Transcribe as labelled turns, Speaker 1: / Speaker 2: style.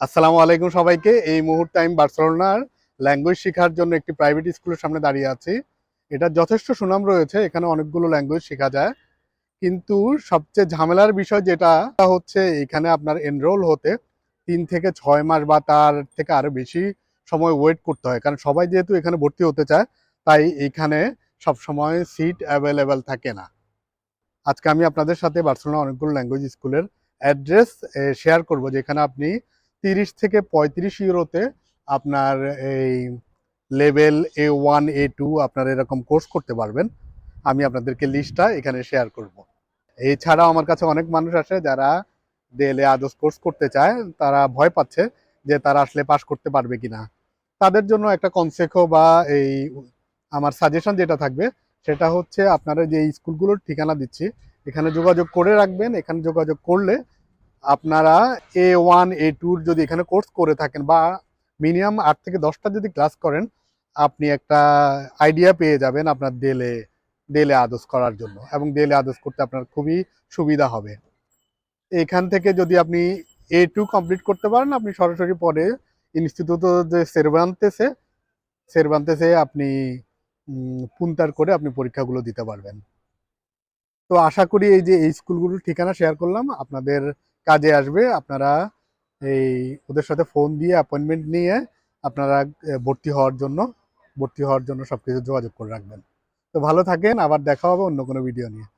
Speaker 1: আসসালামু আলাইকুম সবাইকে। এই মুহূর্তে আমি বার্সেলোনার ল্যাঙ্গুয়েজ শেখার জন্য একটি প্রাইভেট স্কুলের সামনে দাঁড়িয়ে আছি। এটা যথেষ্ট সুনাম রয়েছে, এখানে অনেকগুলো ল্যাঙ্গুয়েজ শেখা যায়। কিন্তু সবচেয়ে ঝামেলার বিষয় যেটা হচ্ছে এখানে আপনার এনরোল হতে তিন থেকে ছয় মাস বা তার থেকে আরও বেশি সময় ওয়েট করতে হয়। কারণ সবাই যেহেতু এখানে ভর্তি হতে চায়, তাই এখানে সব সময় সিট অ্যাভেলেবেল থাকে না। আজকে আমি আপনাদের সাথে বার্সেলোনা অনেকগুলো ল্যাঙ্গুয়েজ স্কুলের অ্যাড্রেস শেয়ার করব, যেখানে আপনি তিরিশ থেকে পঁয়ত্রিশ ইউরোতে আপনার এই level A one, A two আপনার এরকম কোর্স করতে পারবেন। আমি আপনাদেরকে লিস্টটা এখানে শেয়ার করব। এছাড়াও আমার কাছে অনেক মানুষ আসে যারা দেলে আদর্শ কোর্স করতে চায়, তারা ভয় পাচ্ছে যে তারা আসলে পাশ করতে পারবে কিনা। তাদের জন্য একটা কনসেপ্ট বা এই আমার সাজেশন যেটা থাকবে, সেটা হচ্ছে আপনারা যে স্কুলগুলোর ঠিকানা দিচ্ছি, এখানে যোগাযোগ করে রাখবেন, এখানে যোগাযোগ করলে আপনারা এ ওয়ান এ টুর যদি এখানে কোর্স করে থাকেন বা মিনিমাম আট থেকে দশটা যদি ক্লাস করেন, আপনি একটা আইডিয়া পেয়ে যাবেন আপনার দেলে দেলে আদর্শ করার জন্য এবং দেলে আদর্শ করতে আপনার খুবই সুবিধা হবে। এখান থেকে যদি আপনি এ টু কমপ্লিট করতে পারেন, আপনি সরাসরি পরে ইনস্টিটিউট যে সেরভান্তেসে সেরভান্তেসে আপনি পুনতার করে আপনি পরীক্ষাগুলো দিতে পারবেন। তো আশা করি এই যে এই স্কুলগুলোর ঠিকানা শেয়ার করলাম। আপনাদের কাজে আসবে, আপনারা এই ওদের সাথে ফোন দিয়ে অ্যাপয়েন্টমেন্ট নিয়ে আপনারা ভর্তি হওয়ার জন্য, ভর্তি হওয়ার জন্য সব কিছু যোগাযোগ করে রাখবেন। তো ভালো থাকেন, আবার দেখা হবে অন্য কোনো ভিডিও নিয়ে।